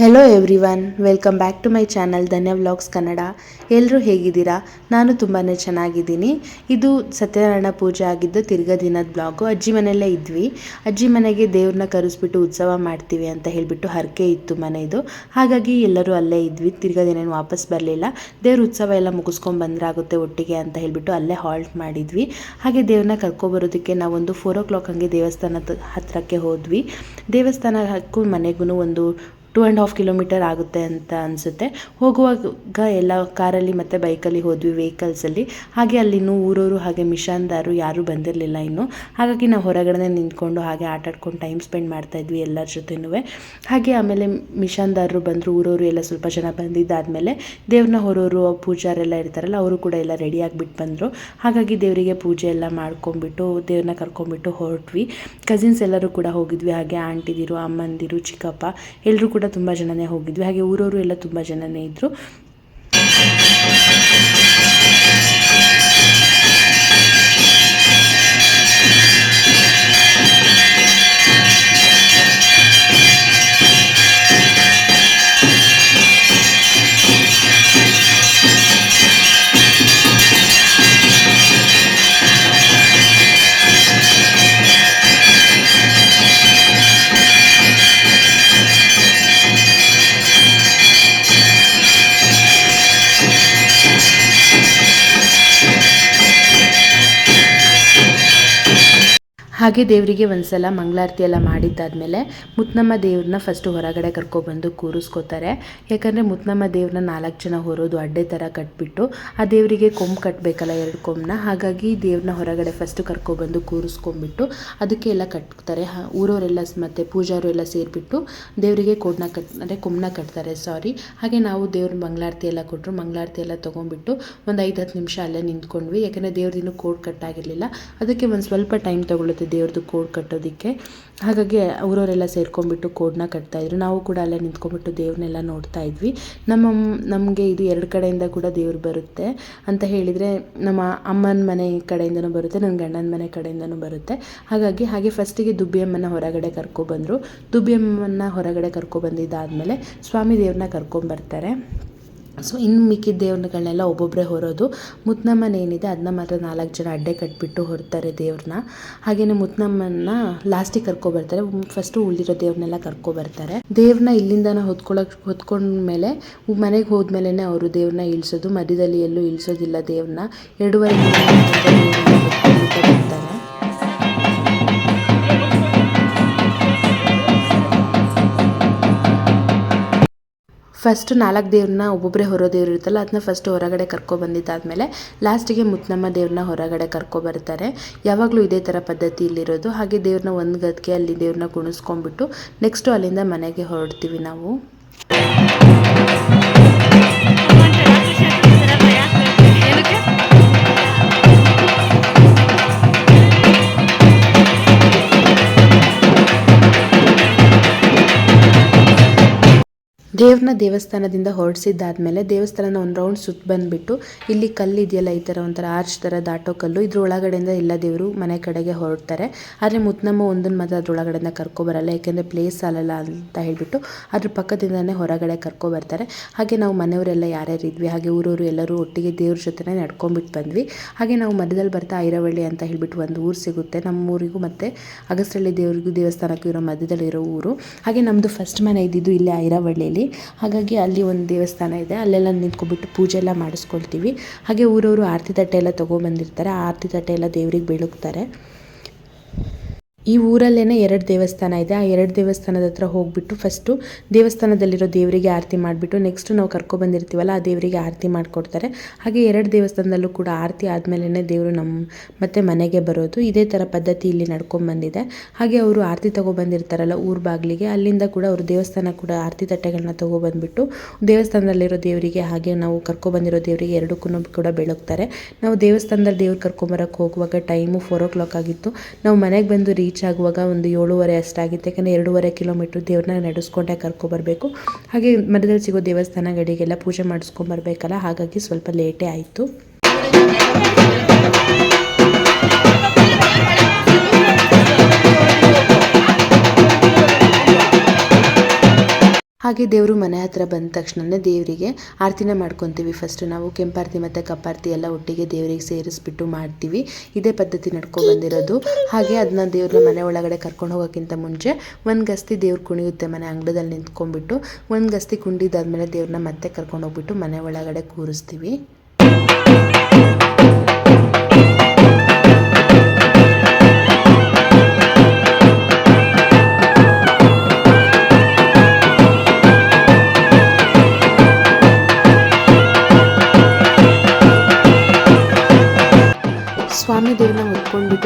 Hello everyone welcome back to my channel Dhanya vlogs Kannada ಎಲ್ಲರೂ ಹೇಗಿದ್ದೀರಾ? ನಾನು ತುಂಬಾ ಚೆನ್ನಾಗಿದ್ದೀನಿ. ಇದು ಸತ್ಯನಾರಾಯಣ ಪೂಜೆ ಆಗಿದ್ದು ತಿರ್ಗ ದಿನದ ಬ್ಲಾಗು ಅಜ್ಜಿ ಮನೆಯಲ್ಲೇ ಇದ್ವಿ. ಅಜ್ಜಿ ಮನೆಗೆ ದೇವ್ರನ್ನ ಕರೆಸ್ಬಿಟ್ಟು ಉತ್ಸವ ಮಾಡ್ತೀವಿ ಅಂತ ಹೇಳಿಬಿಟ್ಟು ಹರಕೆ ಇತ್ತು ಮನೆಯದು ಹಾಗಾಗಿ ಎಲ್ಲರೂ ಅಲ್ಲೇ ಇದ್ವಿ. ತಿರ್ಗ ದಿನ ವಾಪಸ್ ಬರಲಿಲ್ಲ. ದೇವ್ರ ಉತ್ಸವ ಎಲ್ಲ ಮುಗಿಸ್ಕೊಂಡು ಬಂದ್ರಾಗುತ್ತೆ ಒಟ್ಟಿಗೆ ಅಂತ ಹೇಳಿಬಿಟ್ಟು ಅಲ್ಲೇ ಹಾಲ್ಟ್ ಮಾಡಿದ್ವಿ. ಹಾಗೆ ದೇವ್ರನ್ನ ಕರ್ಕೊಬರೋದಕ್ಕೆ ನಾವೊಂದು ಫೋರ್ ಓ ಕ್ಲಾಕ್ ಹಂಗೆ ದೇವಸ್ಥಾನದ ಹತ್ತಿರಕ್ಕೆ ಹೋದ್ವಿ. ದೇವಸ್ಥಾನಕ್ಕೂ ಮನೆಗೂ ಒಂದು ಟೂ ಆ್ಯಂಡ್ ಹಾಫ್ ಕಿಲೋಮೀಟರ್ ಆಗುತ್ತೆ ಅಂತ ಅನಿಸುತ್ತೆ. ಹೋಗುವಾಗ ಎಲ್ಲ ಕಾರಲ್ಲಿ ಮತ್ತು ಬೈಕಲ್ಲಿ ಹೋದ್ವಿ ವೆಹಿಕಲ್ಸಲ್ಲಿ ಹಾಗೆ ಅಲ್ಲಿನೂ ಊರವರು ಹಾಗೆ ಮಿಷಾನ್ದಾರು ಯಾರೂ ಬಂದಿರಲಿಲ್ಲ ಇನ್ನು. ಹಾಗಾಗಿ ನಾವು ಹೊರಗಡೆ ನಿಂತ್ಕೊಂಡು ಹಾಗೆ ಆಟಾಡ್ಕೊಂಡು ಟೈಮ್ ಸ್ಪೆಂಡ್ ಮಾಡ್ತಾಯಿದ್ವಿ ಎಲ್ಲರ ಜೊತೆನೂ ಹಾಗೆ ಆಮೇಲೆ ಮಿಷನ್ದಾರರು ಬಂದರು, ಊರವರು ಎಲ್ಲ ಸ್ವಲ್ಪ ಜನ ಬಂದಿದ್ದಾದಮೇಲೆ ದೇವ್ರನ್ನ ಹೊರೋರು ಪೂಜಾರೆಲ್ಲ ಇರ್ತಾರಲ್ಲ, ಅವರು ಕೂಡ ಎಲ್ಲ ರೆಡಿ ಆಗಿಬಿಟ್ಟು ಬಂದರು. ಹಾಗಾಗಿ ದೇವರಿಗೆ ಪೂಜೆ ಎಲ್ಲ ಮಾಡ್ಕೊಂಬಿಟ್ಟು ದೇವ್ರನ್ನ ಕರ್ಕೊಂಬಿಟ್ಟು ಹೊರಟ್ವಿ. ಕಸಿನ್ಸ್ ಎಲ್ಲರೂ ಕೂಡ ಹೋಗಿದ್ವಿ, ಹಾಗೆ ಆಂಟಿದಿರು ಅಮ್ಮಂದಿರು, ಚಿಕ್ಕಪ್ಪ ಎಲ್ಲರೂ ಕೂಡ ತುಂಬ ಜನನೇ ಹೋಗಿದ್ವಿ. ಹಾಗೆ ಊರವರು ಎಲ್ಲ ತುಂಬ ಜನನೇ ಇದ್ದರು ಹಾಗೆ ದೇವರಿಗೆ ಒಂದ್ಸಲ ಮಂಗಳಾರತಿ ಎಲ್ಲ ಮಾಡಿದ್ದಾದ್ಮೇಲೆ ಮುತ್ನಮ್ಮ ದೇವ್ರನ್ನ ಫಸ್ಟು ಹೊರಗಡೆ ಕರ್ಕೊಬಂದು ಕೂರಿಸ್ಕೋತಾರೆ. ಯಾಕಂದರೆ ಮುತ್ನಮ್ಮ ದೇವ್ರನ್ನ ನಾಲ್ಕು ಜನ ಹೊರೋದು ಅಡ್ಡೆ ಥರ ಕಟ್ಬಿಟ್ಟು ಆ ದೇವರಿಗೆ ಕೊಂಬು ಕಟ್ಟಬೇಕಲ್ಲ ಎರಡು ಕೊಂಬನ್ನ ಹಾಗಾಗಿ ದೇವ್ರನ್ನ ಹೊರಗಡೆ ಫಸ್ಟ್ ಕರ್ಕೊಬಂದು ಕೂರಿಸ್ಕೊಂಬಿಟ್ಟು ಅದಕ್ಕೆ ಎಲ್ಲ ಕಟ್ತಾರೆ. ಊರವರೆಲ್ಲ ಮತ್ತು ಪೂಜಾರು ಎಲ್ಲ ಸೇರಿಬಿಟ್ಟು ದೇವರಿಗೆ ಕೋಡ್ನ ಕಟ್, ಅಂದರೆ ಕೊಂಬನ್ನ ಕಟ್ತಾರೆ ಸಾರಿ ಹಾಗೆ ನಾವು ದೇವ್ರ ಮಂಗಳಾರತಿ ಎಲ್ಲ ಕೊಟ್ಟರು ಮಂಗಳಾರತಿ ಎಲ್ಲ ತೊಗೊಂಡ್ಬಿಟ್ಟು ಒಂದು ಐದು ಹತ್ತು ನಿಮಿಷ ಅಲ್ಲೇ ನಿಂತ್ಕೊಂಡ್ವಿ. ಯಾಕಂದರೆ ದೇವ್ರದಿನ್ನೂ ಕೋಡ್ ಕಟ್ಟಾಗಿರಲಿಲ್ಲ ಅದಕ್ಕೆ ಒಂದು ಸ್ವಲ್ಪ ಟೈಮ್ ತೊಗೊಳುತ್ತೆ ದೇವ್ರದ್ದು ಕೋಡ್ ಕಟ್ಟೋದಕ್ಕೆ. ಹಾಗಾಗಿ ಅವರವರೆಲ್ಲ ಸೇರ್ಕೊಂಡ್ಬಿಟ್ಟು ಕೋಡ್ನ ಕಟ್ತಾಯಿದ್ರು. ನಾವು ಕೂಡ ಅಲ್ಲೇ ನಿಂತ್ಕೊಂಡ್ಬಿಟ್ಟು ದೇವ್ರನ್ನೆಲ್ಲ ನೋಡ್ತಾ ಇದ್ವಿ ನಮ್ಮ, ನಮಗೆ ಇದು ಎರಡು ಕಡೆಯಿಂದ ಕೂಡ ದೇವ್ರು ಬರುತ್ತೆ ಅಂತ ಹೇಳಿದರೆ ನಮ್ಮ ಅಮ್ಮನ ಮನೆ ಕಡೆಯಿಂದನೂ ಬರುತ್ತೆ, ನನ್ನ ಗಂಡನ ಮನೆ ಕಡೆಯಿಂದನೂ ಬರುತ್ತೆ. ಹಾಗಾಗಿ ಹಾಗೆ ಫಸ್ಟಿಗೆ ದುಬ್ಬಿಯಮ್ಮನ ಹೊರಗಡೆ ಕರ್ಕೊಬಂದರು. ದುಬ್ಬಿಯಮ್ಮನ ಹೊರಗಡೆ ಕರ್ಕೊಬಂದಿದ್ದಾದಮೇಲೆ ಸ್ವಾಮಿ ದೇವ್ರನ್ನ ಕರ್ಕೊಂಬರ್ತಾರೆ. ಸೊ ಇನ್ನು ಮಿಕ್ಕಿದ ದೇವ್ರಗಳನ್ನೆಲ್ಲ ಒಬ್ಬೊಬ್ಬರೇ ಹೊರೋದು. ಮುತ್ನಮ್ಮನ ಏನಿದೆ ಅದನ್ನ ಮಾತ್ರ ನಾಲ್ಕು ಜನ ಅಡ್ಡೆ ಕಟ್ಬಿಟ್ಟು ಹೊರ್ತಾರೆ ದೇವ್ರನ್ನ. ಹಾಗೆಯೇ ಮುತ್ನಮ್ಮನ ಲಾಸ್ಟಿಗೆ ಕರ್ಕೊಬರ್ತಾರೆ ಫಸ್ಟು ಉಳಿದಿರೋ ದೇವ್ರನ್ನೆಲ್ಲ ಕರ್ಕೊಬರ್ತಾರೆ ದೇವ್ರನ್ನ ಇಲ್ಲಿಂದನ ಹೊತ್ಕೊಳಕ್ಕೆ ಹೊತ್ಕೊಂಡ್ಮೇಲೆ ಮನೆಗೆ ಹೋದ್ಮೇಲೆ ಅವರು ದೇವ್ರನ್ನ ಇಳಿಸೋದು. ಮಧ್ಯದಲ್ಲಿ ಎಲ್ಲೂ ಇಳಿಸೋದಿಲ್ಲ ದೇವ್ರನ್ನ. ಎರಡೂವರೆ ಬರ್ತಾರೆ. ಫಸ್ಟ್ ನಾಲ್ಕು ದೇವ್ರನ್ನ ಒಬ್ಬೊಬ್ಬರೇ ಹೊರೋ ದೇವ್ರು ಇರುತ್ತಲ್ಲ ಅದನ್ನ ಫಸ್ಟ್ ಹೊರಗಡೆ ಕರ್ಕೊಬಂದಿದ್ದಾದಮೇಲೆ ಲಾಸ್ಟಿಗೆ ಮುತ್ತನಮ್ಮ ದೇವ್ರನ್ನ ಹೊರಗಡೆ ಕರ್ಕೊಬರ್ತಾರೆ ಯಾವಾಗಲೂ ಇದೇ ಥರ ಪದ್ಧತಿ ಇಲ್ಲಿರೋದು. ಹಾಗೆ ದೇವ್ರನ್ನ ಒಂದು ಗದ್ಗೆ ಅಲ್ಲಿ ದೇವ್ರನ್ನ ಕುಣಿಸ್ಕೊಂಡ್ಬಿಟ್ಟು ನೆಕ್ಸ್ಟು ಅಲ್ಲಿಂದ ಮನೆಗೆ ಹೊರಡ್ತೀವಿ ನಾವು. ದೇವ್ರನ್ನ ದೇವಸ್ಥಾನದಿಂದ ಹೊರಡಿಸಿದ್ದಾದ್ಮೇಲೆ ದೇವಸ್ಥಾನನ ಒಂದು ರೌಂಡ್ ಸುತ್ತ ಬಂದುಬಿಟ್ಟು ಇಲ್ಲಿ ಕಲ್ಲು ಇದೆಯಲ್ಲ ಈ ಥರ ಒಂಥರ ಆರ್ಚ್ ಥರ ದಾಟೋ ಕಲ್ಲು. ಇದ್ರ ಒಳಗಡೆಯಿಂದ ಎಲ್ಲ ದೇವರು ಮನೆ ಕಡೆಗೆ ಹೊರಡ್ತಾರೆ. ಆದರೆ ಮುತ್ನಮ್ಮ ಒಂದನ್ನು ಮಾತ್ರ ಅದ್ರೊಳಗಡೆಯಿಂದ ಕರ್ಕೊಬರಲ್ಲ ಯಾಕೆಂದರೆ ಪ್ಲೇಸ್ ಅಲ್ಲಲ್ಲ ಅಂತ ಹೇಳಿಬಿಟ್ಟು ಅದ್ರ ಪಕ್ಕದಿಂದನೇ ಹೊರಗಡೆ ಕರ್ಕೊಬರ್ತಾರೆ ಹಾಗೆ ನಾವು ಮನೆಯವರೆಲ್ಲ ಯಾರ್ಯಾರು ಇದ್ವಿ, ಹಾಗೆ ಊರವರು ಎಲ್ಲರೂ ಒಟ್ಟಿಗೆ ದೇವ್ರ ಜೊತೆನೇ ನಡ್ಕೊಂಡ್ಬಿಟ್ಟು ಬಂದ್ವಿ. ಹಾಗೆ ನಾವು ಮಧ್ಯದಲ್ಲಿ ಬರ್ತಾ ಐರವಳ್ಳಿ ಅಂತ ಹೇಳಿಬಿಟ್ಟು ಒಂದು ಊರು ಸಿಗುತ್ತೆ. ನಮ್ಮ ಊರಿಗೂ ಮತ್ತು ಅಗಸರಳ್ಳಿ ದೇವರಿಗೂ ದೇವಸ್ಥಾನಕ್ಕೂ ಇರೋ ಮಧ್ಯದಲ್ಲಿರೋ ಊರು. ಹಾಗೆ ನಮ್ಮದು ಫಸ್ಟ್ ಮನೆ ಇದ್ದಿದ್ದು ಇಲ್ಲೇ ಐರವಳ್ಳಿಯಲ್ಲಿ ಹಾಗಾಗಿ ಅಲ್ಲಿ ಒಂದು ದೇವಸ್ಥಾನ ಇದೆ, ಅಲ್ಲೆಲ್ಲ ನಿಂತ್ಕೊಬಿಟ್ಟು ಪೂಜೆ ಎಲ್ಲ ಮಾಡಿಸ್ಕೊಳ್ತೀವಿ. ಹಾಗೆ ಊರವರು ಆರತಿ ತಟ್ಟೆ ಎಲ್ಲ ತೊಗೊಬಂದಿರ್ತಾರೆ ಆ ಆರತಿ ತಟ್ಟೆ ಎಲ್ಲ ದೇವ್ರಿಗೆ ಬೆಳಗ್ತಾರೆ. ಈ ಊರಲ್ಲೇ ಎರಡು ದೇವಸ್ಥಾನ ಇದೆ. ಆ ಎರಡು ದೇವಸ್ಥಾನದ ಹತ್ರ ಹೋಗ್ಬಿಟ್ಟು ಫಸ್ಟು ದೇವಸ್ಥಾನದಲ್ಲಿರೋ ದೇವರಿಗೆ ಆರತಿ ಮಾಡಿಬಿಟ್ಟು ನೆಕ್ಸ್ಟು ನಾವು ಕರ್ಕೊಬಂದಿರ್ತೀವಲ್ಲ ಆ ದೇವರಿಗೆ ಆರತಿ ಮಾಡಿಕೊಡ್ತಾರೆ. ಹಾಗೆ ಎರಡು ದೇವಸ್ಥಾನದಲ್ಲೂ ಕೂಡ ಆರತಿ ಆದಮೇಲೆ ದೇವರು ನಮ್ಮ ಮತ್ತೆ ಮನೆಗೆ ಬರೋದು. ಇದೇ ಥರ ಪದ್ಧತಿ ಇಲ್ಲಿ ನಡ್ಕೊಂಡ್ಬಂದಿದೆ ಹಾಗೆ ಅವರು ಆರತಿ ತೊಗೊಬಂದಿರ್ತಾರಲ್ಲ ಊರ ಬಾಗಿಲಿಗೆ, ಅಲ್ಲಿಂದ ಕೂಡ ಅವರು ದೇವಸ್ಥಾನ ಕೂಡ ಆರತಿ ತಟ್ಟೆಗಳನ್ನ ತೊಗೊಬಂದ್ಬಿಟ್ಟು ದೇವಸ್ಥಾನದಲ್ಲಿರೋ ದೇವರಿಗೆ ಹಾಗೆ ನಾವು ಕರ್ಕೊಬಂದಿರೋ ದೇವರಿಗೆ ಎರಡಕ್ಕೂ ಕೂಡ ಬೆಳಗ್ತಾರೆ. ನಾವು ದೇವಸ್ಥಾನದಲ್ಲಿ ದೇವ್ರು ಕರ್ಕೊಂಬರಕ್ಕೆ ಹೋಗುವಾಗ ಟೈಮು ಫೋರ್ ಓ ಕ್ಲಾಕ್ ಆಗಿತ್ತು. ನಾವು ಮನೆಗೆ ಬಂದು ರೀಚ್ ರೀಚ್ ಆಗುವಾಗ ಒಂದು ಏಳುವರೆ ಅಷ್ಟಾಗಿತ್ತು. ಯಾಕಂದರೆ ಎರಡೂವರೆ ಕಿಲೋಮೀಟ್ರ್ ದೇವ್ರನ್ನ ನಡೆಸ್ಕೊಂಡೆ ಕರ್ಕೊಬರಬೇಕು. ಹಾಗೆ ಮಧ್ಯದಲ್ಲಿ ಸಿಗೋ ದೇವಸ್ಥಾನಗಳಿಗೆಲ್ಲ ಪೂಜೆ ಮಾಡಿಸ್ಕೊಂಬರ್ಬೇಕಲ್ಲ, ಹಾಗಾಗಿ ಸ್ವಲ್ಪ ಲೇಟೇ ಆಯಿತು. ಹಾಗೆ ದೇವರು ಮನೆ ಹತ್ರ ಬಂದ ತಕ್ಷಣನೇ ದೇವರಿಗೆ ಆರತಿನ ಮಾಡ್ಕೊತೀವಿ. ಫಸ್ಟ್ ನಾವು ಕೆಂಪಾರತಿ ಮತ್ತು ಕಪ್ಪಾರತಿ ಎಲ್ಲ ಒಟ್ಟಿಗೆ ದೇವರಿಗೆ ಸೇರಿಸ್ಬಿಟ್ಟು ಮಾಡ್ತೀವಿ. ಇದೇ ಪದ್ಧತಿ ನಡ್ಕೊಂಡು ಬಂದಿರೋದು. ಹಾಗೆ ಅದನ್ನ ದೇವ್ರನ್ನ ಮನೆ ಒಳಗಡೆ ಕರ್ಕೊಂಡು ಹೋಗೋಕ್ಕಿಂತ ಮುಂಚೆ ಒಂದು ಗಸ್ತಿ ದೇವ್ರು ಕುಣಿಯುತ್ತೆ ಮನೆ ಅಂಗಳದಲ್ಲಿ ನಿಂತ್ಕೊಂಡ್ಬಿಟ್ಟು, ಒಂದು ಗಸ್ತಿ ಕುಂಡಿದಾದ್ಮೇಲೆ ದೇವ್ರನ್ನ ಮತ್ತೆ ಕರ್ಕೊಂಡು ಹೋಗ್ಬಿಟ್ಟು ಮನೆ ಒಳಗಡೆ ಕೂರಿಸ್ತೀವಿ.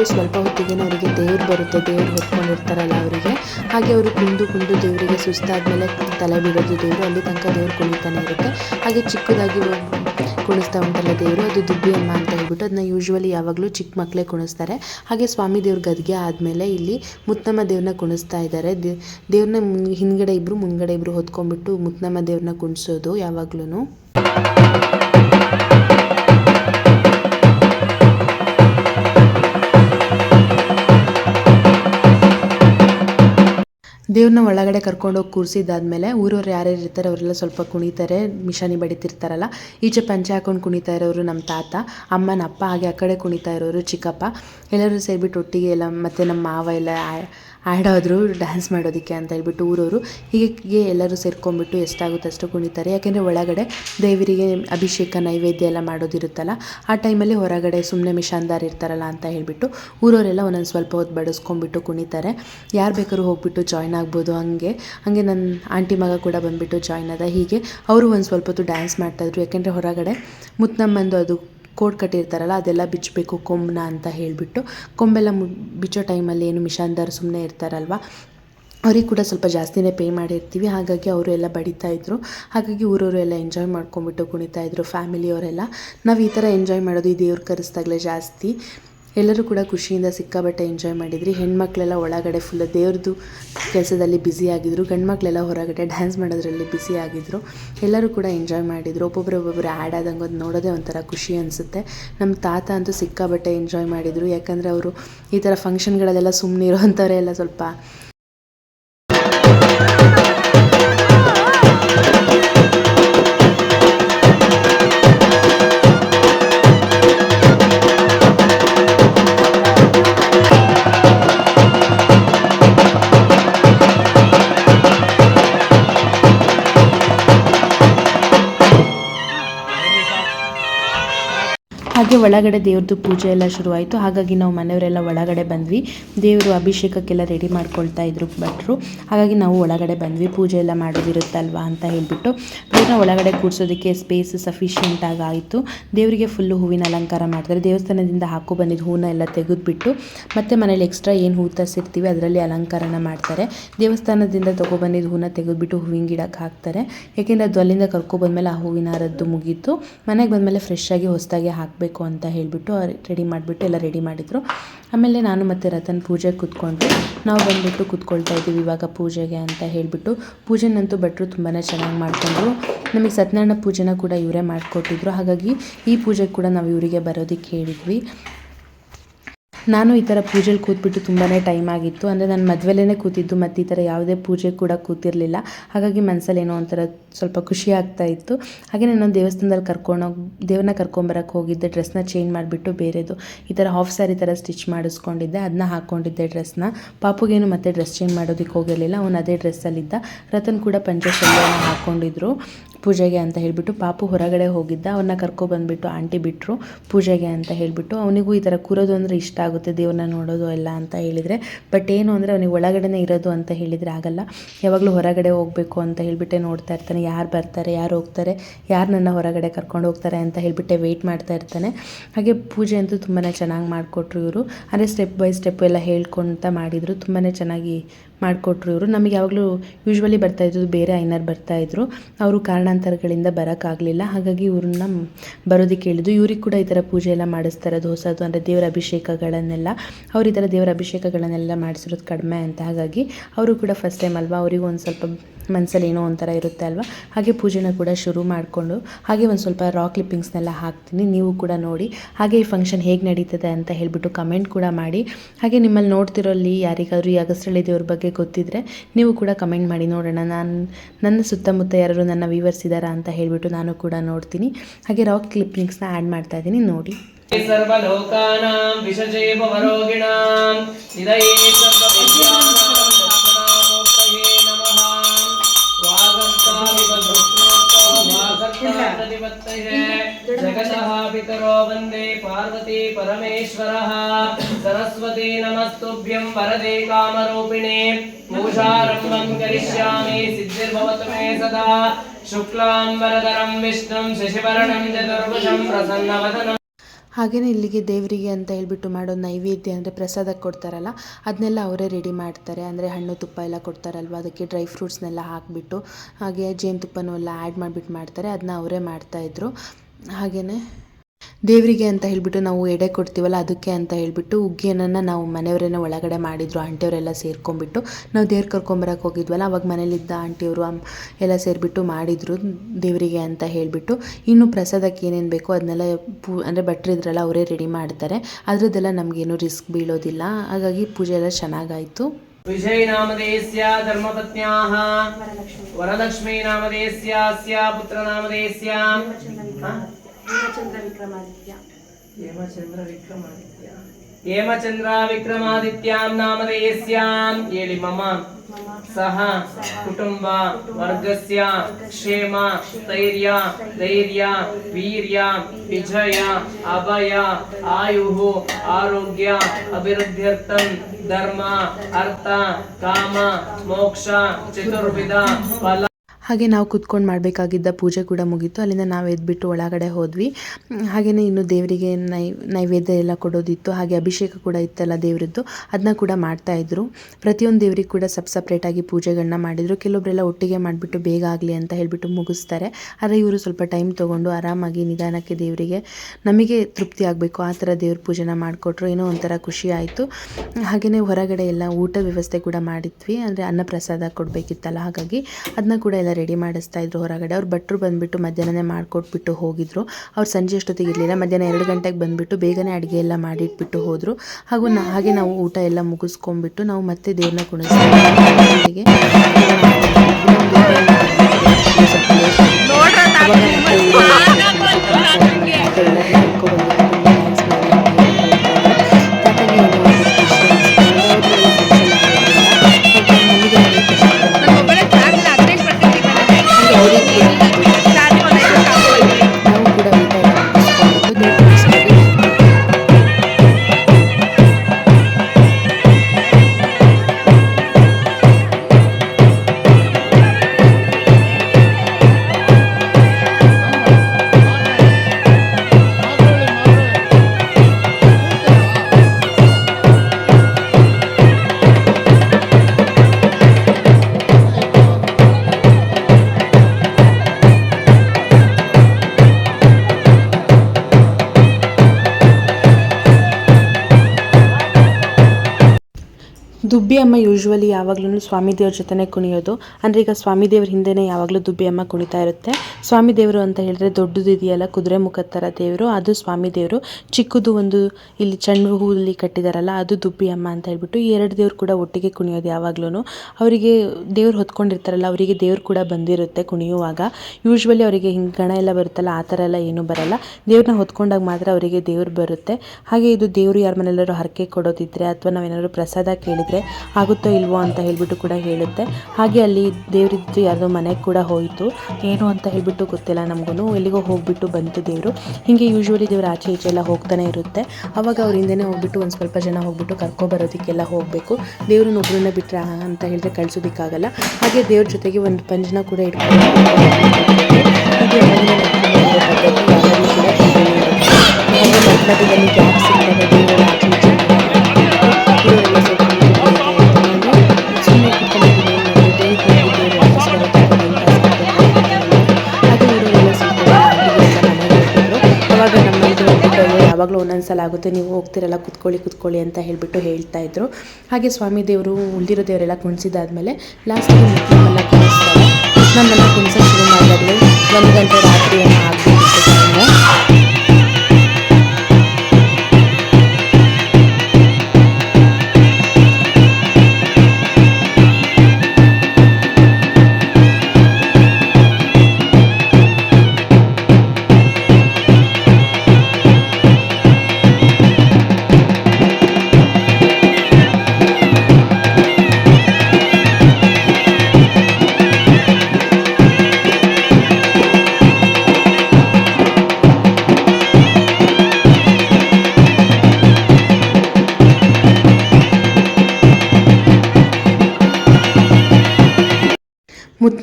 ಹೊತ್ಕೊಂಡ್ಬಿಟ್ಟು ಸ್ವಲ್ಪ ಹೊತ್ತಿಗೆ ಅವರಿಗೆ ದೇವ್ರು ಬರುತ್ತೆ, ದೇವ್ರು ಹೊತ್ಕೊಂಡಿರ್ತಾರಲ್ಲ ಅವರಿಗೆ. ಹಾಗೆ ಅವರು ಕುಂದು ಕುಂದು ದೇವರಿಗೆ ಸುಸ್ತಾದ್ಮೇಲೆ ತಲೆ ಬಿಡೋದು ದೇವರು, ಅಲ್ಲಿ ತನಕ ದೇವ್ರು ಕುಣಿತಾನೆ ಇರುತ್ತೆ. ಹಾಗೆ ಚಿಕ್ಕದಾಗಿ ಕುಣಿಸ್ತಾ ಉಂಟಲ್ಲ ದೇವರು, ಅದು ದುಬ್ಬಿ ಅಮ್ಮ ಅಂತ ಹೇಳ್ಬಿಟ್ಟು ಅದನ್ನ ಯೂಶ್ವಲಿ ಯಾವಾಗಲೂ ಚಿಕ್ಕ ಮಕ್ಕಳೇ ಕುಣಿಸ್ತಾರೆ. ಹಾಗೆ ಸ್ವಾಮಿ ದೇವ್ರ ಗದ್ಗೆ ಆದಮೇಲೆ ಇಲ್ಲಿ ಮುತ್ತಮ್ಮ ದೇವ್ರನ್ನ ಕುಣಿಸ್ತಾ ಇದ್ದಾರೆ. ದೇವ್ರನ್ನ ಹಿಂದ್ಗಡೆ ಇಬ್ಬರು ಮುಂದ್ಗಡೆ ಇಬ್ಬರು ಹೊತ್ಕೊಂಡ್ಬಿಟ್ಟು ಮುತ್ತಮ್ಮ ದೇವ್ರನ್ನ ಕುಣಿಸೋದು ಯಾವಾಗ್ಲೂ ದೇವ್ರನ್ನ ಒಳಗಡೆ ಕರ್ಕೊಂಡೋಗಿ ಕೂರಿಸಿದ್ದಾದ್ಮೇಲೆ ಊರವ್ರು ಯಾರ್ಯಾರು ಇರ್ತಾರೆ ಅವರೆಲ್ಲ ಸ್ವಲ್ಪ ಕುಣಿತಾರೆ, ಮಿಷಾನಿ ಬಡಿತಿರ್ತಾರಲ್ಲ, ಈಚೆ ಪಂಚೆ ಹಾಕೊಂಡು ಕುಣಿತಾ ಇರೋರು ನಮ್ಮ ತಾತ, ಅಮ್ಮನ ಅಪ್ಪ, ಹಾಗೆ ಆ ಕಡೆ ಕುಣಿತಾ ಇರೋರು ಚಿಕ್ಕಪ್ಪ. ಎಲ್ಲರೂ ಸೇರಿಬಿಟ್ಟು ಒಟ್ಟಿಗೆ ಎಲ್ಲ, ಮತ್ತು ನಮ್ಮ ಮಾವ ಎಲ್ಲ ಆ್ಯಡ್ ಆದರು ಡ್ಯಾನ್ಸ್ ಮಾಡೋದಕ್ಕೆ ಅಂತ ಹೇಳ್ಬಿಟ್ಟು ಊರವರು. ಹೀಗೆ ಎಲ್ಲರೂ ಸೇರ್ಕೊಂಡ್ಬಿಟ್ಟು ಎಷ್ಟಾಗುತ್ತೆ ಅಷ್ಟು ಕುಣಿತಾರೆ. ಯಾಕೆಂದರೆ ಒಳಗಡೆ ದೇವರಿಗೆ ಅಭಿಷೇಕ, ನೈವೇದ್ಯ ಎಲ್ಲ ಮಾಡೋದಿರುತ್ತಲ್ಲ, ಆ ಟೈಮಲ್ಲಿ ಹೊರಗಡೆ ಸುಮ್ಮನೆ ಮಿಷಾನ್ದಾರ್ ಇರ್ತಾರಲ್ಲ ಅಂತ ಹೇಳಿಬಿಟ್ಟು ಊರವರೆಲ್ಲ ಒಂದೊಂದು ಸ್ವಲ್ಪ ಹೊತ್ತು ಬಡಿಸ್ಕೊಂಡ್ಬಿಟ್ಟು ಕುಣಿತಾರೆ. ಯಾರು ಬೇಕಾದ್ರೂ ಹೋಗ್ಬಿಟ್ಟು ಜಾಯ್ನ್ ಆಗ್ಬೋದು. ಹಂಗೆ, ಹಾಗೆ ನನ್ನ ಆಂಟಿ ಮಗ ಕೂಡ ಬಂದುಬಿಟ್ಟು ಜಾಯ್ನ್ ಆದ ಹೀಗೆ. ಅವರು ಒಂದು ಸ್ವಲ್ಪ ಹೊತ್ತು ಡ್ಯಾನ್ಸ್ ಮಾಡ್ತಾಯಿದ್ರು ಯಾಕೆಂದರೆ ಹೊರಗಡೆ ಮುತ್ತಮ್ಮಂದು ಅದು ಕೋಟ್ ಕಟ್ಟಿರ್ತಾರಲ್ಲ, ಅದೆಲ್ಲ ಬಿಚ್ಚಬೇಕು ಕೊಂಬನ್ನ ಅಂತ ಹೇಳಿಬಿಟ್ಟು. ಕೊಂಬೆಲ್ಲ ಮು, ಬಿಚ್ಚೋ ಟೈಮಲ್ಲಿ ಏನು ಮಿಷಾನ್ದಾರ್ ಸುಮ್ಮನೆ ಇರ್ತಾರಲ್ವ? ಅವ್ರಿಗೆ ಕೂಡ ಸ್ವಲ್ಪ ಜಾಸ್ತಿನೇ ಪೇ ಮಾಡಿರ್ತೀವಿ. ಹಾಗಾಗಿ ಅವರು ಎಲ್ಲ ಬಡಿತಾ ಇದ್ರು. ಹಾಗಾಗಿ ಊರವರು ಎಲ್ಲ ಎಂಜಾಯ್ ಮಾಡ್ಕೊಂಬಿಟ್ಟು ಕುಣಿತಾ ಇದ್ರು, ಫ್ಯಾಮಿಲಿಯವರೆಲ್ಲ. ನಾವು ಈ ಥರ ಎಂಜಾಯ್ ಮಾಡೋದು ಈ ದೇವ್ರು ಕರೆಸ್ದಾಗಲೇ ಜಾಸ್ತಿ. ಎಲ್ಲರೂ ಕೂಡ ಖುಷಿಯಿಂದ ಸಿಕ್ಕಾಬಟ್ಟೆ ಎಂಜಾಯ್ ಮಾಡಿದ್ರಿ. ಹೆಣ್ಮಕ್ಳೆಲ್ಲ ಒಳಗಡೆ ಫುಲ್ ದೇವ್ರದ್ದು ಕೆಲಸದಲ್ಲಿ ಬ್ಯುಸಿ ಆಗಿದ್ರು. ಗಂಡ್ಮಕ್ಳೆಲ್ಲ ಹೊರಗಡೆ ಡ್ಯಾನ್ಸ್ ಮಾಡೋದ್ರಲ್ಲಿ ಬ್ಯುಸಿ ಆಗಿದ್ರು. ಎಲ್ಲರೂ ಕೂಡ ಎಂಜಾಯ್ ಮಾಡಿದರು. ಒಬ್ಬೊಬ್ಬರು ಒಬ್ಬೊಬ್ಬರು ಆ್ಯಡ್ ಆದಂಗೆ ಅದು ನೋಡೋದೇ ಒಂಥರ ಖುಷಿ ಅನಿಸುತ್ತೆ. ನಮ್ಮ ತಾತ ಅಂತೂ ಸಿಕ್ಕಾಬಟ್ಟೆ ಎಂಜಾಯ್ ಮಾಡಿದರು. ಯಾಕಂದರೆ ಅವರು ಈ ಥರ ಫಂಕ್ಷನ್ಗಳಲ್ಲೆಲ್ಲ ಸುಮ್ಮನೆ ಇರೋವಂಥವರೇ ಎಲ್ಲ ಸ್ವಲ್ಪ ಹಾಗೆ ಒಳಗಡೆ ದೇವ್ರದ್ದು ಪೂಜೆ ಎಲ್ಲ ಶುರುವಾಯಿತು. ಹಾಗಾಗಿ ನಾವು ಮನೆಯವರೆಲ್ಲ ಒಳಗಡೆ ಬಂದ್ವಿ. ದೇವರು ಅಭಿಷೇಕಕ್ಕೆಲ್ಲ ರೆಡಿ ಮಾಡ್ಕೊಳ್ತಾ ಇದ್ರು ಭಟ್ರು. ಹಾಗಾಗಿ ನಾವು ಒಳಗಡೆ ಬಂದ್ವಿ. ಪೂಜೆ ಎಲ್ಲ ಮಾಡೋದಿರುತ್ತಲ್ವಾ ಅಂತ ಹೇಳಿಬಿಟ್ಟು. ದೇವ್ರನ್ನ ಒಳಗಡೆ ಕೂರಿಸೋದಕ್ಕೆ ಸ್ಪೇಸ್ ಸಫಿಷಿಯೆಂಟ್ ಆಗಾಯಿತು ದೇವರಿಗೆ ಫುಲ್ಲು ಹೂವಿನ ಅಲಂಕಾರ ಮಾಡ್ತಾರೆ. ದೇವಸ್ಥಾನದಿಂದ ಹಾಕೋ ಬಂದಿದ್ದ ಹೂವನ್ನ ಎಲ್ಲ ತೆಗೆದುಬಿಟ್ಟು ಮತ್ತೆ ಮನೇಲಿ ಎಕ್ಸ್ಟ್ರಾ ಏನು ಹೂ ತರಿಸಿರ್ತೀವಿ ಅದರಲ್ಲಿ ಅಲಂಕಾರನ ಮಾಡ್ತಾರೆ. ದೇವಸ್ಥಾನದಿಂದ ತೊಗೊಬಂದಿದ್ದು ಹೂವನ್ನ ತೆಗೆದುಬಿಟ್ಟು ಹೂವಿನ ಗಿಡಕ್ಕೆ ಹಾಕ್ತಾರೆ. ಯಾಕೆಂದರೆ ಅದು ಅಲ್ಲಿಂದ ಕರ್ಕೊಬಂದ್ಮೇಲೆ ಆ ಹೂವಿನ ಹಾರದ್ದು ಮುಗೀತು. ಮನೆಗೆ ಬಂದಮೇಲೆ ಫ್ರೆಶ್ ಆಗಿ ಹೊಸದಾಗಿ ಹಾಕಬೇಕು ಅಂತ ಹೇಳಿಬಿಟ್ಟು ರೆಡಿ ಮಾಡಿಬಿಟ್ಟು ಎಲ್ಲ ರೆಡಿ ಮಾಡಿದರು. ಆಮೇಲೆ ನಾನು ಮತ್ತು ರತನ್ ಪೂಜೆಗೆ ಕೂತ್ಕೊಂಡ್ವಿ. ನಾವು ಬಂದುಬಿಟ್ಟು ಕೂತ್ಕೊಳ್ತಾ ಇದ್ದೀವಿ ಇವಾಗ ಪೂಜೆಗೆ ಅಂತ ಹೇಳಿಬಿಟ್ಟು. ಪೂಜೆನಂತೂ ಭಟ್ರು ತುಂಬಾ ಚೆನ್ನಾಗಿ ಮಾಡಿಕೊಂಡ್ರು. ನಮಗೆ ಸತ್ಯನಾರಾಯಣ ಪೂಜೆನ ಕೂಡ ಇವರೇ ಮಾಡಿಕೊಟ್ಟಿದ್ರು. ಹಾಗಾಗಿ ಈ ಪೂಜೆಗೆ ಕೂಡ ನಾವು ಇವರಿಗೆ ಬರೋದಕ್ಕೆ ಹೇಳಿದ್ವಿ. ನಾನು ಈ ಥರ ಪೂಜೆಲಿ ಕೂತ್ಬಿಟ್ಟು ತುಂಬಾ ಟೈಮ್ ಆಗಿತ್ತು. ಅಂದರೆ ನಾನು ಮದುವೆಲೇ ಕೂತಿದ್ದು, ಮತ್ತು ಈ ಥರ ಯಾವುದೇ ಪೂಜೆ ಕೂಡ ಕೂತಿರಲಿಲ್ಲ. ಹಾಗಾಗಿ ಮನಸ್ಸಲ್ಲಿ ಏನೋ ಒಂಥರ ಸ್ವಲ್ಪ ಖುಷಿ ಆಗ್ತಾ ಇತ್ತು. ಹಾಗೆ ನಾನು ದೇವಸ್ಥಾನದಲ್ಲಿ ಕರ್ಕೊಂಡೋಗಿ ದೇವ್ರನ್ನ ಕರ್ಕೊಂಬರಕ್ಕೆ ಹೋಗಿದ್ದೆ ಡ್ರೆಸ್ನ ಚೇಂಜ್ ಮಾಡಿಬಿಟ್ಟು ಬೇರೆದು. ಈ ಥರ ಹಾಫ್ ಸ್ಯಾರಿ ಥರ ಸ್ಟಿಚ್ ಮಾಡಿಸ್ಕೊಂಡಿದ್ದೆ ಅದನ್ನ ಹಾಕ್ಕೊಂಡಿದ್ದೆ ಡ್ರೆಸ್ನ ಪಾಪುಗೇನು ಮತ್ತೆ ಡ್ರೆಸ್ ಚೇಂಜ್ ಮಾಡೋದಕ್ಕೆ ಹೋಗಿರಲಿಲ್ಲ, ಅವನು ಅದೇ ಡ್ರೆಸ್ಸಲ್ಲಿದ್ದ ರತನ್ ಕೂಡ ಪಂಚಶಲ್ಯನ ಹಾಕ್ಕೊಂಡಿದ್ರು ಪೂಜೆಗೆ ಅಂತ ಹೇಳಿಬಿಟ್ಟು ಪಾಪು ಹೊರಗಡೆ ಹೋಗಿದ್ದ ಅವನ್ನ ಕರ್ಕೊಬಂದ್ಬಿಟ್ಟು ಆಂಟಿ ಬಿಟ್ಟರು ಪೂಜೆಗೆ ಅಂತ ಹೇಳಿಬಿಟ್ಟು. ಅವನಿಗೂ ಈ ಥರ ಕೂರೋದು ಅಂದರೆ ಇಷ್ಟ ಆಗುತ್ತೆ, ದೇವ್ರನ್ನ ನೋಡೋದು ಎಲ್ಲ ಅಂತ ಹೇಳಿದರೆ. ಬಟ್ ಏನು ಅಂದರೆ ಅವನಿಗೆ ಒಳಗಡೆನೇ ಇರೋದು ಅಂತ ಹೇಳಿದರೆ ಆಗಲ್ಲ. ಯಾವಾಗಲೂ ಹೊರಗಡೆ ಹೋಗಬೇಕು ಅಂತ ಹೇಳಿಬಿಟ್ಟೆ ನೋಡ್ತಾ ಇರ್ತಾನೆ. ಯಾರು ಬರ್ತಾರೆ, ಯಾರು ಹೋಗ್ತಾರೆ, ಯಾರು ನನ್ನ ಹೊರಗಡೆ ಕರ್ಕೊಂಡು ಹೋಗ್ತಾರೆ ಅಂತ ಹೇಳಿಬಿಟ್ಟೆ ವೆಯ್ಟ್ ಮಾಡ್ತಾ ಇರ್ತಾನೆ. ಹಾಗೆ ಪೂಜೆ ಅಂತೂ ತುಂಬಾ ಚೆನ್ನಾಗಿ ಮಾಡಿಕೊಟ್ರು ಇವರು. ಅಂದರೆ ಸ್ಟೆಪ್ ಬೈ ಸ್ಟೆಪ್ ಎಲ್ಲ ಹೇಳ್ಕೊತ ಮಾಡಿದರು. ತುಂಬಾ ಚೆನ್ನಾಗಿ ಮಾಡಿಕೊಟ್ರು ಇವರು. ನಮಗೆ ಯಾವಾಗಲೂ ಯೂಶ್ವಲಿ ಬರ್ತಾಯಿದ್ದು ಬೇರೆ ಐನರ್ ಬರ್ತಾಯಿದ್ರು ಅವರು ಕಾರಣಾಂತರಗಳಿಂದ ಬರೋಕ್ಕಾಗಲಿಲ್ಲ. ಹಾಗಾಗಿ ಇವ್ರನ್ನ ಬರೋದಕ್ಕೆ ಹೇಳಿದ್ದು ಇವ್ರಿಗೆ ಕೂಡ ಈ ಥರ ಪೂಜೆ ಎಲ್ಲ ಮಾಡಿಸ್ತಾರೆ ಅದು ಹೊಸದು, ಅಂದರೆ ದೇವರ ಅಭಿಷೇಕಗಳನ್ನೆಲ್ಲ. ಅವ್ರು ಈ ಥರ ದೇವರ ಅಭಿಷೇಕಗಳನ್ನೆಲ್ಲ ಮಾಡಿಸಿರೋದು ಕಡಿಮೆ ಅಂತ. ಹಾಗಾಗಿ ಅವರು ಕೂಡ ಫಸ್ಟ್ ಟೈಮ್ ಅಲ್ವಾ? ಅವರಿಗೂ ಒಂದು ಸ್ವಲ್ಪ ಮನಸ್ಸಲ್ಲಿ ಏನೋ ಒಂಥರ ಇರುತ್ತೆ ಅಲ್ವಾ? ಹಾಗೆ ಪೂಜೆನ ಕೂಡ ಶುರು ಮಾಡಿಕೊಂಡು, ಹಾಗೆ ಒಂದು ಸ್ವಲ್ಪ ರಾ ಕ್ಲಿಪ್ಪಿಂಗ್ಸ್ನೆಲ್ಲ ಹಾಕ್ತೀನಿ, ನೀವು ಕೂಡ ನೋಡಿ. ಹಾಗೆ ಈ ಫಂಕ್ಷನ್ ಹೇಗೆ ನಡೀತದೆ ಅಂತ ಹೇಳಿಬಿಟ್ಟು ಕಮೆಂಟ್ ಕೂಡ ಮಾಡಿ. ಹಾಗೆ ನಿಮ್ಮಲ್ಲಿ ನೋಡ್ತಿರೋಲ್ಲಿ ಯಾರಿಗಾದರೂ ಈ ಅಗಸ್ಟಳ್ಳಿ ದೇವ್ರ ಬಗ್ಗೆ ಗೊತ್ತಿದ್ದರೆ ನೀವು ಕೂಡ ಕಮೆಂಟ್ ಮಾಡಿ ನೋಡೋಣ. ನಾನು, ನನ್ನ ಸುತ್ತಮುತ್ತ ಯಾರು ನನ್ನ ವೀವರ್ಸ್ ಇದ್ದಾರಾ ಅಂತ ಹೇಳಿಬಿಟ್ಟು ನಾನು ಕೂಡ ನೋಡ್ತೀನಿ. ಹಾಗೆ ರಾಕ್ ಕ್ಲಿಪ್ಪಿಂಗ್ಸ್ನ ಆ್ಯಡ್ ಮಾಡ್ತಾ ಇದ್ದೀನಿ, ನೋಡಿ. ಸರ್ವಲೋಕಾನಾಂ जगतः पितरो वंदे पार्वती परमेश्वरः। सरस्वती नमस्तुभ्यं वरदे कामरूपिणे। पूजारम्भं करिष्यामि, सिद्धिर्भवतु मे सदा। शुक्लां विष्णुं चतुर्भुजं प्रसन्नवदनं। ಹಾಗೆಯೇ ಇಲ್ಲಿಗೆ ದೇವರಿಗೆ ಅಂತ ಹೇಳಿಬಿಟ್ಟು ಮಾಡೋ ನೈವೇದ್ಯ ಅಂದರೆ ಪ್ರಸಾದ ಕೊಡ್ತಾರಲ್ಲ, ಅದನ್ನೆಲ್ಲ ಅವರೇ ರೆಡಿ ಮಾಡ್ತಾರೆ. ಅಂದರೆ ಹಣ್ಣು ತುಪ್ಪ ಎಲ್ಲ ಕೊಡ್ತಾರಲ್ವ, ಅದಕ್ಕೆ ಡ್ರೈ ಫ್ರೂಟ್ಸ್ನೆಲ್ಲ ಹಾಕಿಬಿಟ್ಟು ಹಾಗೆ ಜೇನುತುಪ್ಪನೂ ಎಲ್ಲ ಆ್ಯಡ್ ಮಾಡಿಬಿಟ್ಟು ಮಾಡ್ತಾರೆ, ಅದನ್ನ ಅವರೇ ಮಾಡ್ತಾಯಿದ್ರು ಹಾಗೆಯೇ ದೇವರಿಗೆ ಅಂತ ಹೇಳ್ಬಿಟ್ಟು ನಾವು ಎಡೆ ಕೊಡ್ತೀವಲ್ಲ ಅದಕ್ಕೆ ಅಂತ ಹೇಳ್ಬಿಟ್ಟು ಉಗ್ಗಿಯನ್ನ ನಾವು ಮನೆಯವರೇನೆ ಒಳಗಡೆ ಮಾಡಿದ್ರು ಆಂಟಿಯವರೆಲ್ಲ ಸೇರ್ಕೊಂಡ್ಬಿಟ್ಟು ನಾವು ದೇವ್ರು ಕರ್ಕೊಂಬರಕ್ಕೆ ಹೋಗಿದ್ವಲ್ಲ ಅವಾಗ ಮನೇಲಿದ್ದ ಆಂಟಿಯವರು ಅಮ್ಮ ಎಲ್ಲ ಸೇರಿಬಿಟ್ಟು ಮಾಡಿದರು ದೇವರಿಗೆ ಅಂತ ಹೇಳಿಬಿಟ್ಟು ಇನ್ನು ಪ್ರಸಾದಕ್ಕೆ ಏನೇನು ಬೇಕೋ ಅದನ್ನೆಲ್ಲ ಪೂ ಅಂದರೆ ಭಟ್ರಿದ್ರಲ್ಲ ಅವರೇ ರೆಡಿ ಮಾಡ್ತಾರೆ ಅದರದ್ದೆಲ್ಲ ನಮಗೇನು ರಿಸ್ಕ್ ಬೀಳೋದಿಲ್ಲ ಹಾಗಾಗಿ ಪೂಜೆ ಎಲ್ಲ ಚೆನ್ನಾಗಾಯಿತು विजयनामधेयस्य धर्मपत्न्याः ಹೇಮಚಂದ್ರ ವಿಕ್ರಮಾದಿತ್ಯ. ಹೇಮಚಂದ್ರ ವಿಕ್ರಮಾದಿತ್ಯ. ಹೇಮಚಂದ್ರ ವಿಕ್ರಮಾದಿತ್ಯಾಂ ನಾಮಧೇಯಸ್ಯಾಂ ಹೇಳಿ ಮಮ. ಸಹ. ಕುಟುಂಬ. ವರ್ಗಸ್ಯ. ಕ್ಷೇಮ. ಸ್ಥೈರ್ಯ ಧೈರ್ಯ. ವೀರ್ಯ. ವಿಜಯ. ಅಭಯ. ಆಯು ಆರೋಗ್ಯ. ಅಭಿವೃದ್ಧಿಯರ್ಥಂ. ಧರ್ಮ. ಅರ್ಥ. ಕಾಮ. ಮೋಕ್ಷ. ಚತುರ್ವಿಧ. ಫಲ. ಹಾಗೆ ನಾವು ಕುತ್ಕೊಂಡು ಮಾಡಬೇಕಾಗಿದ್ದ ಪೂಜೆ ಕೂಡ ಮುಗೀತು. ಅಲ್ಲಿಂದ ನಾವು ಎದ್ಬಿಟ್ಟು ಒಳಗಡೆ ಹೋದ್ವಿ. ಹಾಗೆಯೇ ಇನ್ನು ದೇವರಿಗೆ ನೈ, ನೈವೇದ್ಯ ಎಲ್ಲ ಕೊಡೋದಿತ್ತು. ಹಾಗೆ ಅಭಿಷೇಕ ಕೂಡ ಇತ್ತಲ್ಲ ದೇವರದ್ದು. ಅದನ್ನ ಕೂಡ ಮಾಡ್ತಾಯಿದ್ರು ಪ್ರತಿಯೊಂದು ದೇವ್ರಿಗೆ ಕೂಡ ಸಪ್ ಸಪ್ರೇಟಾಗಿ ಪೂಜೆಗಳನ್ನ ಮಾಡಿದರು. ಕೆಲವೊಬ್ಬರೆಲ್ಲ ಒಟ್ಟಿಗೆ ಮಾಡಿಬಿಟ್ಟು ಬೇಗ ಆಗಲಿ ಅಂತ ಹೇಳಿಬಿಟ್ಟು ಮುಗಿಸ್ತಾರೆ. ಆದರೆ ಇವರು ಸ್ವಲ್ಪ ಟೈಮ್ ತೊಗೊಂಡು ಆರಾಮಾಗಿ ನಿಧಾನಕ್ಕೆ ದೇವರಿಗೆ ನಮಗೆ ತೃಪ್ತಿ ಆಗಬೇಕು. ಆ ಥರ ದೇವ್ರ ಪೂಜೆನ ಮಾಡಿಕೊಟ್ರು. ಏನೋ ಒಂಥರ ಖುಷಿ ಆಯಿತು. ಹಾಗೆಯೇ ಹೊರಗಡೆ ಎಲ್ಲ ಊಟ ವ್ಯವಸ್ಥೆ ಕೂಡ ಮಾಡಿದ್ವಿ. ಅಂದರೆ ಅನ್ನಪ್ರಸಾದ ಕೊಡಬೇಕಿತ್ತಲ್ಲ ಹಾಗಾಗಿ. ಅದನ್ನ ಕೂಡ ಎಲ್ಲ ರೆಡಿ ಮಾಡಿಸ್ತಾ ಇದ್ರು ಹೊರಗಡೆ. ಅವ್ರು ಭಟ್ರು ಬಂದ್ಬಿಟ್ಟು ಮಧ್ಯಾಹ್ನನೇ ಮಾಡಿಕೊಟ್ಬಿಟ್ಟು ಹೋಗಿದ್ರು. ಅವ್ರು ಸಂಜೆ ಅಷ್ಟೊತ್ತಿಗೆ ಇರಲಿಲ್ಲ ಮಧ್ಯಾಹ್ನ ಎರಡು ಗಂಟೆಗೆ ಬಂದುಬಿಟ್ಟು ಬೇಗನೆ ಅಡುಗೆ ಎಲ್ಲ ಮಾಡಿಟ್ಬಿಟ್ಟು ಹೋದರು. ಹಾಗೂ ನಾ ಹಾಗೆ ನಾವು ಊಟ ಎಲ್ಲ ಮುಗಿಸ್ಕೊಂಡ್ಬಿಟ್ಟು ನಾವು ಮತ್ತೆ ದೇವ್ರನ್ನ ಕುಣಿಸ್ತೀವಿ ದುಬ್ಬಿ ಅಮ್ಮ ಯೂಶ್ವಲಿ ಯಾವಾಗಲೂ ಸ್ವಾಮಿ ದೇವ್ರ ಜೊತೆನೇ ಕುಣಿಯೋದು. ಅಂದರೆ ಈಗ ಸ್ವಾಮಿ ದೇವ್ರ ಹಿಂದೆನೇ ಯಾವಾಗಲೂ ದುಬ್ಬಿ ಅಮ್ಮ ಕುಣಿತಾ ಇರುತ್ತೆ. ಸ್ವಾಮಿ ದೇವರು ಅಂತ ಹೇಳಿದ್ರೆ ದೊಡ್ಡದು ಇದೆಯಲ್ಲ, ಕುದುರೆ ಮುಖದ ಥರ ದೇವರು, ಅದು ಸ್ವಾಮಿ ದೇವರು ಚಿಕ್ಕದು ಒಂದು ಇಲ್ಲಿ ಚೆಂಡು ಹೂಲಿ ಕಟ್ಟಿದಾರಲ್ಲ, ಅದು ದುಬ್ಬಿ ಅಮ್ಮ ಅಂತ ಹೇಳ್ಬಿಟ್ಟು ಈ ಎರಡು ದೇವ್ರು ಕೂಡ ಒಟ್ಟಿಗೆ ಕುಣಿಯೋದು ಯಾವಾಗ್ಲೂ ಅವರಿಗೆ ದೇವ್ರು ಹೊತ್ಕೊಂಡಿರ್ತಾರಲ್ಲ, ಅವರಿಗೆ ದೇವ್ರು ಕೂಡ ಬಂದಿರುತ್ತೆ ಕುಣಿಯುವಾಗ. ಯೂಶ್ವಲಿ ಅವರಿಗೆ ಹಿಂಗೆ ಗಣ ಎಲ್ಲ ಬರುತ್ತಲ್ಲ, ಆ ಥರ ಎಲ್ಲ ಏನೂ ಬರಲ್ಲ. ದೇವ್ರನ್ನ ಹೊತ್ಕೊಂಡಾಗ ಮಾತ್ರ ಅವರಿಗೆ ದೇವ್ರು ಬರುತ್ತೆ. ಹಾಗೆ ಇದು ದೇವರು ಯಾರ ಮನೆಯಲ್ಲರೂ ಹರಕೆ ಕೊಡೋದಿದ್ರೆ ಅಥವಾ ನಾವೇನಾದ್ರು ಪ್ರಸಾದ ಕೇಳಿದರೆ ಆಗುತ್ತೋ ಇಲ್ವೋ ಅಂತ ಹೇಳ್ಬಿಟ್ಟು ಕೂಡ ಹೇಳುತ್ತೆ. ಹಾಗೆ ಅಲ್ಲಿ ದೇವರಿದ್ದು ಯಾರ್ದೋ ಮನೆಗೆ ಕೂಡ ಹೋಯಿತು. ಏನು ಅಂತ ಹೇಳ್ಬಿಟ್ಟು ಗೊತ್ತಿಲ್ಲ ನಮಗೂ ಎಲ್ಲಿಗೋ ಹೋಗ್ಬಿಟ್ಟು ಬಂತು ದೇವರು. ಹೀಗೆ ಯೂಶ್ವಲಿ ದೇವ್ರು ಆಚೆ ಈಚೆ ಎಲ್ಲ ಹೋಗ್ತಾನೆ ಇರುತ್ತೆ. ಅವಾಗ ಅವ್ರ ಹೋಗ್ಬಿಟ್ಟು ಒಂದು ಸ್ವಲ್ಪ ಜನ ಹೋಗ್ಬಿಟ್ಟು ಕರ್ಕೊಬರೋದಕ್ಕೆಲ್ಲ ಹೋಗಬೇಕು. ದೇವ್ರನ್ನ ಒಬ್ಬರನ್ನ ಬಿಟ್ಟರೆ ಅಂತ ಹೇಳಿದ್ರೆ ಕಳಿಸೋದಕ್ಕಾಗಲ್ಲ. ಹಾಗೆ ದೇವ್ರ ಜೊತೆಗೆ ಒಂದು ಪಂಜನ ಕೂಡ ಇಟ್ಕೊಂಡು ಗ್ಯಾಪ್ ಯಾವಾಗಲೂ ಒಂದೊಂದು ಸಲ ಆಗುತ್ತೆ, ನೀವು ಹೋಗ್ತಿರಲ್ಲ, ಕುತ್ಕೊಳ್ಳಿ ಕುತ್ಕೊಳ್ಳಿ ಅಂತ ಹೇಳಿಬಿಟ್ಟು ಹೇಳ್ತಾ ಇದ್ರು. ಹಾಗೆ ಸ್ವಾಮಿ ದೇವರು ಉಳಿದಿರೋ ದೇವರೆಲ್ಲ ಕುಣಿಸಿದಾದ್ಮೇಲೆ ಲಾಸ್ಟಿಗೆ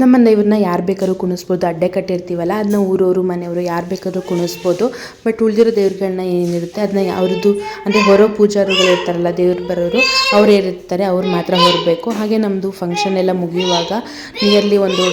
ಮುತ್ತಮ್ಮನ ದೇವ್ರನ್ನ ಯಾರು ಬೇಕಾದ್ರೂ ಕುಣಿಸ್ಬೋದು, ಅಡ್ಡೆ ಕಟ್ಟಿರ್ತೀವಲ್ಲ ಅದನ್ನ ಊರವರು, ಮನೆಯವರು ಯಾರು ಬೇಕಾದ್ರೂ ಕುಣಿಸ್ಬೋದು ಬಟ್ ಉಳಿದಿರೋ ದೇವ್ರುಗಳನ್ನ ಏನಿರುತ್ತೆ ಅದನ್ನ ಅವ್ರದ್ದು ಅಂದರೆ ಹೊರ ಪೂಜಾರಿಗಳು ಇರ್ತಾರಲ್ಲ, ದೇವ್ರು ಬರೋರು, ಅವ್ರು ಇರ್ತಾರೆ ಅವ್ರು ಮಾತ್ರ ಹೊರಬೇಕು ಹಾಗೆ ನಮ್ಮದು ಫಂಕ್ಷನ್ ಎಲ್ಲ ಮುಗಿಯುವಾಗ ನಿಯರ್ಲಿ ಒಂದು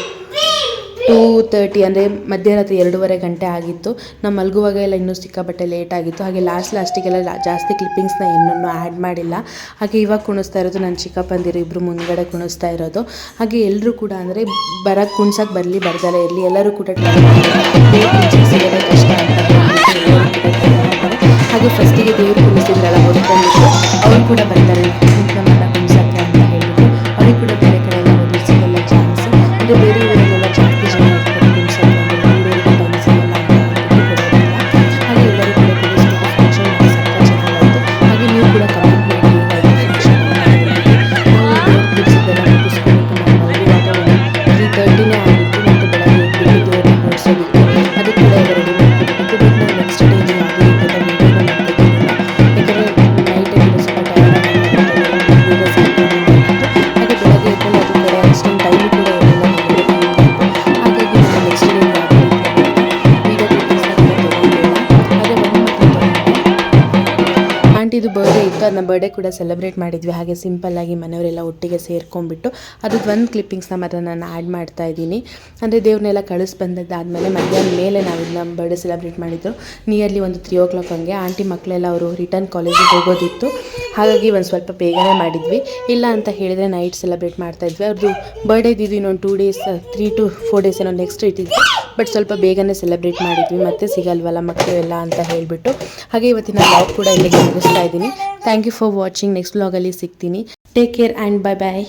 ಟೂ ತರ್ಟಿ ಅಂದರೆ ಮಧ್ಯರಾತ್ರಿ ಎರಡೂವರೆ ಗಂಟೆ ಆಗಿತ್ತು. ನಾವು ಮಲಗುವಾಗ ಎಲ್ಲ ಇನ್ನೂ ಸಿಕ್ಕಾಪಟ್ಟೆ ಲೇಟ್ ಆಗಿತ್ತು. ಹಾಗೆ ಲಾಸ್ಟ್ ಲಾಸ್ಟಿಗೆಲ್ಲ ಜಾಸ್ತಿ ಕ್ಲಿಪ್ಪಿಂಗ್ಸ್ನ ಇನ್ನೂ ಆ್ಯಡ್ ಮಾಡಿಲ್ಲ. ಹಾಗೆ ಇವಾಗ ಕುಣಿಸ್ತಾ ಇರೋದು ನನ್ನ ಚಿಕ್ಕಪ್ಪಂದಿರು ಇಬ್ಬರು ಮುಂದ್ಗಡೆ ಕುಣಿಸ್ತಾ ಇರೋದು. ಹಾಗೆ ಎಲ್ಲರೂ ಕೂಡ ಅಂದರೆ ಬರಕ್ಕೆ ಕುಣ್ಸಕ್ಕೆ ಬರಲಿ, ಬರ್ದಲೇ ಇರಲಿ. ಎಲ್ಲರೂ ಕೂಡ ಕಷ್ಟ. ಹಾಗೆ ಫಸ್ಟಿಗೆ ದೇವರು ಕುಣಿಸಿದ್ರಲ್ಲ ಅವ್ರು ಕೂಡ ಬರ್ತಾರೆ ಬರ್ಡೇ ಕೂಡ ಸೆಲೆಬ್ರೇಟ್ ಮಾಡಿದ್ವಿ. ಹಾಗೆ ಸಿಂಪಲ್ಲಾಗಿ ಮನೆಯವರೆಲ್ಲ ಒಟ್ಟಿಗೆ ಸೇರ್ಕೊಂಡ್ಬಿಟ್ಟು ಅದ್ರದ್ದು ಒಂದು ಕ್ಲಿಪ್ಪಿಂಗ್ಸ್ನ ಮಾತ್ರ ನಾನು ಆ್ಯಡ್ ಮಾಡ್ತಾ ಇದ್ದೀನಿ. ಅಂದರೆ ದೇವ್ರನ್ನೆಲ್ಲ ಕಳಿಸ್ ಬಂದದ್ದಾದಮೇಲೆ ಮಧ್ಯಾಹ್ನ ಮೇಲೆ ನಾವು ನಮ್ಮ ಬರ್ಡೇ ಸೆಲೆಬ್ರೇಟ್ ಮಾಡಿದ್ದು ನಿಯರ್ಲಿ ಒಂದು ತ್ರೀ ಓ ಕ್ಲಾಕ್ ಹಂಗೆ ಆಂಟಿ ಮಕ್ಕಳೆಲ್ಲ ಅವರು ರಿಟರ್ನ್ ಕಾಲೇಜಿಗೆ ಹೋಗೋದಿತ್ತು. ಹಾಗಾಗಿ ಒಂದು ಸ್ವಲ್ಪ ಬೇಗನೆ ಮಾಡಿದ್ವಿ. ಇಲ್ಲ ಅಂತ ಹೇಳಿದರೆ ನೈಟ್ ಸೆಲೆಬ್ರೇಟ್ ಮಾಡ್ತಾ ಇದ್ವಿ. ಅವ್ರದ್ದು ಬರ್ಡೇ ಇದ್ದಿದ್ದು ಇನ್ನೊಂದು two days three to four days ಏನೋ ನೆಕ್ಸ್ಟ್ ಇಟ್ಟಿದ್ವಿ ಬಟ್ ಸ್ವಲ್ಪ ಬೇಗನೆ ಸೆಲೆಬ್ರೇಟ್ ಮಾಡಿದ್ವಿ, ಮತ್ತೆ ಸಿಗಲ್ವಲ್ಲ ಮಕ್ಕಳು ಎಲ್ಲ ಅಂತ ಹೇಳಿಬಿಟ್ಟು. ಹಾಗೆ ಇವತ್ತಿನ ಬ್ಲಾಗ್ ಕೂಡ ಇಲ್ಲಿಗೆ ಮುಗಿಸ್ತಾ ಇದ್ದೀನಿ. Thank you for watching next ಬ್ಲಾಗಲ್ಲಿ ಸಿಗ್ತೀನಿ. Take care and bye bye